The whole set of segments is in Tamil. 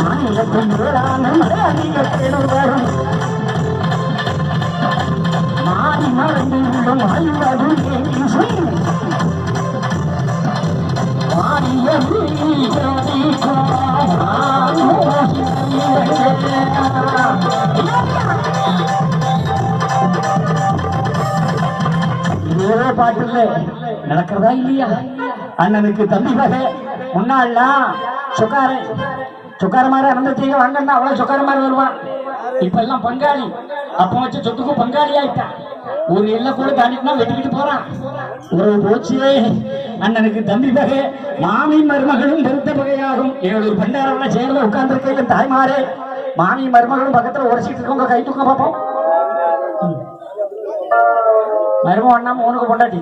மாநிலத்தின் வேளாண் மழை அதிகத்தில் வரும் மாறி மறந்து இதே பாட்டுல நடக்கிறதா இல்லையா? அண்ணனுக்கு தம்பி வகை. முன்னாள்லாம் சுக்கார சுக்கார மாதிரி அனந்தத்தீங்க வாங்கன்னா அவ்வளவு சுக்கார மாதிரி வருவான். இப்ப எல்லாம் பங்காளி. அப்ப வச்ச சொத்துக்கும் பங்காளி ஆயிட்டான் ஒரு எல்லை கூட தாண்டிட்டுனா வெட்டிக்கிட்டு போறான். உறவு போச்சே அண்ணனுக்கு தம்பி வகை. மாமி மருமகளும் பெருத்த வகையாகும். ஏழூர் பண்டாரெல்லாம் சேர்ந்து உட்கார்ந்துருக்கையில தாய்மாரே. மாமி மருமகளும் பக்கத்துல உரைச்சிட்டு இருக்கவங்க கை தூக்க பார்ப்போம் மருமம் அண்ணா உனக்கு பொண்டாட்டி.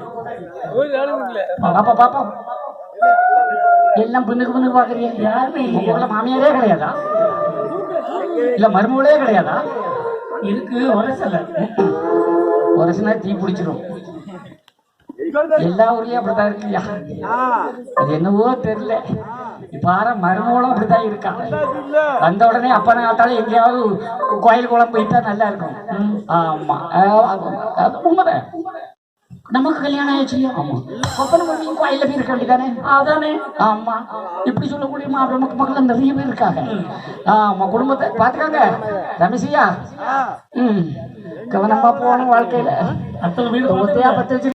பாப்பா பாப்பா. எல்லாம் பின்னுக்கு பின்னுக்கு பாக்குறீங்க. யாருமே உங்க மாமியாரே கிடையாதா? இல்ல மருமகளே கிடையாதா? இருக்கு உரசல. உரசுனா தீ பிடிச்சிரும். எல்லா ஊர்லயும் அப்படித்தான் இருக்குயா? அது என்னவோ தெரியல. ஆற மருமகளும் அப்படித்தான் இருக்கா. வந்த உடனே அப்பனை ஆட்டாலும் எங்கேயாவது கோயில் குளம் போயிட்டா நல்லா இருக்கும். ஆமா. உண்மைதான். நமக்கு கல்யாணம் ஆயிடுச்சு ஆமா. ஒப்பனை பண்ணி கோயில்ல போய் இருக்க வேண்டியதானே? அதானே. ஆமா. இப்படி சொல்லக்கூடிய மாப்பிள்ளை மக்கள் நிறைய பேர் இருக்காங்க. ஆமா குடும்பத்தை பாத்துக்காங்க. ரமேசியா ம். கவனமா போகணும் வாழ்க்கையில. அத்தனை பேர் பத்து